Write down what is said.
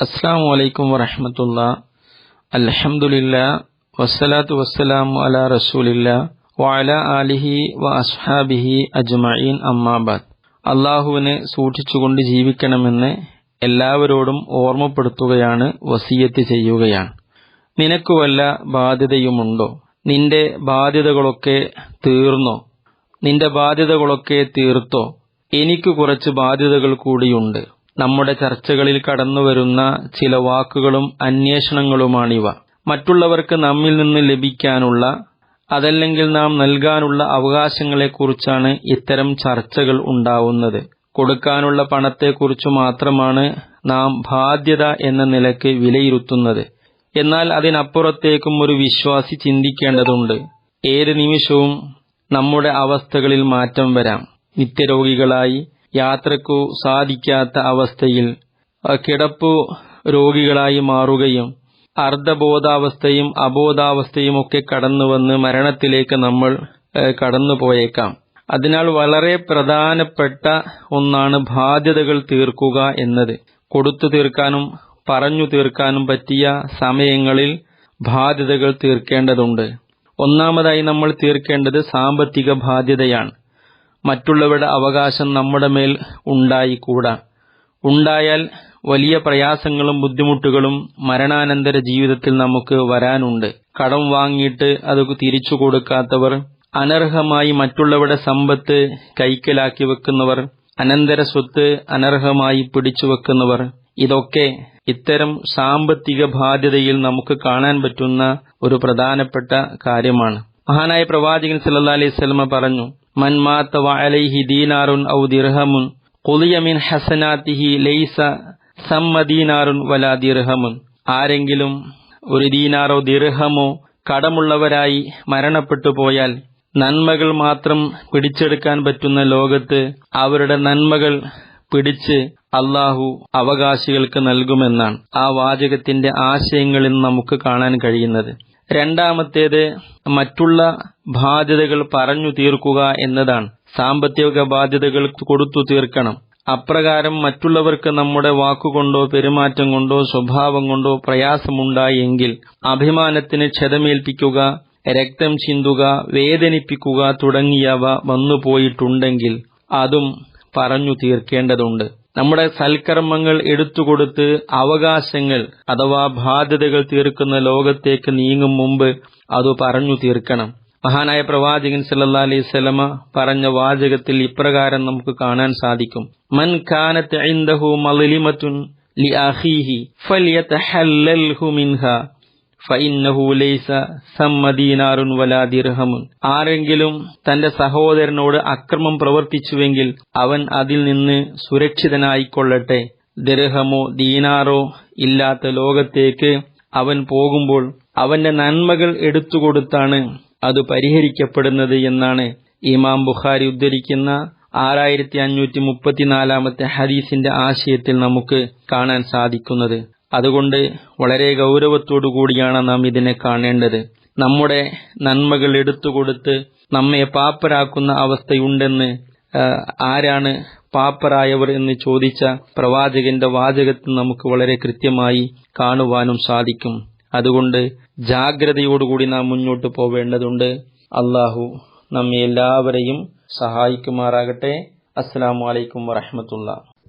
അസ്സാം വലൈക്കും വറഹമത്തുള്ള. അലഹമുല്ല വസ്സലാത്തു വസ്സലാം അല റസൂലില്ല വാല അലിഹി വ അസ്ഹാബിഹി അജ്മഈൻ അമ്മാബാദ് അള്ളാഹുവിനെ സൂക്ഷിച്ചുകൊണ്ട് ജീവിക്കണമെന്ന് എല്ലാവരോടും ഓർമ്മപ്പെടുത്തുകയാണ് വസീയത്ത് ചെയ്യുകയാണ്. നിനക്ക് വല്ല ബാധ്യതയുമുണ്ടോ? നിന്റെ ബാധ്യതകളൊക്കെ തീർന്നോ? നിന്റെ ബാധ്യതകളൊക്കെ തീർത്തോ? എനിക്ക് കുറച്ച് ബാധ്യതകൾ കൂടിയുണ്ട്. നമ്മുടെ ചർച്ചകളിൽ കടന്നു വരുന്ന ചില വാക്കുകളും അന്വേഷണങ്ങളുമാണിവ. മറ്റുള്ളവർക്ക് നമ്മിൽ നിന്ന് ലഭിക്കാനുള്ള അതല്ലെങ്കിൽ നാം നൽകാനുള്ള അവകാശങ്ങളെക്കുറിച്ചാണ് ഇത്തരം ചർച്ചകൾ ഉണ്ടാവുന്നത്. കൊടുക്കാനുള്ള പണത്തെക്കുറിച്ച് മാത്രമാണ് നാം ബാധ്യത എന്ന നിലയ്ക്ക് വിലയിരുത്തുന്നത്. എന്നാൽ അതിനപ്പുറത്തേക്കും ഒരു വിശ്വാസി ചിന്തിക്കേണ്ടതുണ്ട്. ഏത് നിമിഷവും നമ്മുടെ അവസ്ഥകളിൽ മാറ്റം വരാം. നിത്യരോഗികളായി യാത്രക്കു സാധിക്കാത്ത അവസ്ഥയിൽ കിടപ്പു രോഗികളായി മാറുകയും അർദ്ധബോധാവസ്ഥയും അബോധാവസ്ഥയും ഒക്കെ കടന്നുവന്ന് മരണത്തിലേക്ക് നമ്മൾ കടന്നുപോയേക്കാം. അതിനാൽ വളരെ പ്രധാനപ്പെട്ട ഒന്നാണ് ബാധ്യതകൾ തീർക്കുക എന്നത്. കൊടുത്തു തീർക്കാനും പറഞ്ഞു തീർക്കാനും പറ്റിയ സമയങ്ങളിൽ ബാധ്യതകൾ തീർക്കേണ്ടതുണ്ട്. ഒന്നാമതായി നമ്മൾ തീർക്കേണ്ടത് സാമ്പത്തിക ബാധ്യതയാണ്. മറ്റുള്ളവരുടെ അവകാശം നമ്മുടെ മേൽ ഉണ്ടായിക്കൂടാ. ഉണ്ടായാൽ വലിയ പ്രയാസങ്ങളും ബുദ്ധിമുട്ടുകളും മരണാനന്തര ജീവിതത്തിൽ നമുക്ക് വരാനുണ്ട്. കടം വാങ്ങിയിട്ട് അത് തിരിച്ചു കൊടുക്കാത്തവർ അനർഹമായി മറ്റുള്ളവരുടെ സമ്പത്ത് കൈക്കലാക്കി വെക്കുന്നവർ അനന്തര സ്വത്ത് അനർഹമായി പിടിച്ചു വെക്കുന്നവർ ഇതൊക്കെ ഇത്തരം സാമ്പത്തിക ബാധ്യതയിൽ നമുക്ക് കാണാൻ പറ്റുന്ന ഒരു പ്രധാനപ്പെട്ട കാര്യമാണ്. മഹാനായ പ്രവാചകൻ സല്ലാ അലൈഹി സ്വലമ പറഞ്ഞു മൻ മാത്ത വഅലൈഹി ദീനാറുൻ ഔ ദിർഹമുൻ ഖുലിയ മിൻ ഹസനാത്തിഹി ലൈസ സമ്മ ദീനാറുൻ വലാ ദിർഹമുൻ ആരെങ്കിലും ഒരു ദീനാറോ ദിർഹമോ കടമുള്ളവരായി മരണപ്പെട്ടു പോയാൽ നന്മകൾ മാത്രം പിടിച്ചെടുക്കാൻ പറ്റുന്ന ലോകത്ത് അവരുടെ നന്മകൾ പിടിച്ച് അള്ളാഹു അവകാശികൾക്ക് നൽകുമെന്നാണ് ആ വാചകത്തിന്റെ ആശയങ്ങളിൽ നമുക്ക് കാണാൻ കഴിയുന്നത്. രണ്ടാമത്തേത് മറ്റുള്ള ബാധ്യതകൾ പറഞ്ഞു തീർക്കുക എന്നതാണ്. സാമ്പത്തിക ബാധ്യതകൾ കൊടുത്തു തീർക്കണം. അപ്രകാരം മറ്റുള്ളവർക്ക് നമ്മുടെ വാക്കുകൊണ്ടോ പെരുമാറ്റം കൊണ്ടോ സ്വഭാവം കൊണ്ടോ പ്രയാസമുണ്ടായെങ്കിൽ അഭിമാനത്തിന് ക്ഷതമേൽപ്പിക്കുക രക്തം ചിന്തുക വേദനിപ്പിക്കുക തുടങ്ങിയവ വന്നുപോയിട്ടുണ്ടെങ്കിൽ അതും പറഞ്ഞു തീർക്കേണ്ടതുണ്ട്. നമ്മുടെ സൽക്കർമ്മങ്ങൾ എടുത്തുകൊടുത്ത് അവകാശങ്ങൾ അഥവാ ബാധ്യതകൾ തീർക്കുന്ന ലോകത്തേക്ക് നീങ്ങും മുമ്പ് അത് പറഞ്ഞു തീർക്കണം. മഹാനായ പ്രവാചകൻ സല്ലാ അലൈഹി സ്വലമ പറഞ്ഞ വാചകത്തിൽ ഇപ്രകാരം നമുക്ക് കാണാൻ സാധിക്കും. മൻ കാനത്ത് ലൈസ വലാ ആരെങ്കിലും തന്റെ സഹോദരനോട് അക്രമം പ്രവർത്തിച്ചുവെങ്കിൽ അവൻ അതിൽ നിന്ന് സുരക്ഷിതനായിക്കൊള്ളട്ടെ. ദിർഹമോ ദീനാറോ ഇല്ലാത്ത ലോകത്തേക്ക് അവൻ പോകുമ്പോൾ അവന്റെ നന്മകൾ എടുത്തുകൊടുത്താണ് അത് പരിഹരിക്കപ്പെടുന്നത് എന്നാണ് ഇമാം ബുഖാരി ഉദ്ധരിക്കുന്ന ആറായിരത്തി അഞ്ഞൂറ്റി മുപ്പത്തിനാലാമത്തെ ഹദീസിന്റെ ആശയത്തിൽ നമുക്ക് കാണാൻ സാധിക്കുന്നത്. അതുകൊണ്ട് വളരെ ഗൗരവത്തോടു കൂടിയാണ് നാം ഇതിനെ കാണേണ്ടത്. നമ്മുടെ നന്മകൾ എടുത്തുകൊടുത്ത് നമ്മെ പാപ്പരാക്കുന്ന അവസ്ഥയുണ്ടെന്ന് ആരാണ് പാപ്പരായവർ എന്ന് ചോദിച്ച പ്രവാചകന്റെ വാചകത്തിൽ നമുക്ക് വളരെ കൃത്യമായി കാണുവാനും സാധിക്കും. അതുകൊണ്ട് ജാഗ്രതയോടുകൂടി നാം മുന്നോട്ട് പോവേണ്ടതുണ്ട്. അള്ളാഹു നമ്മെ എല്ലാവരെയും സഹായിക്കുമാറാകട്ടെ. അസ്സാം വലൈക്കും വറഹമത്തുള്ള.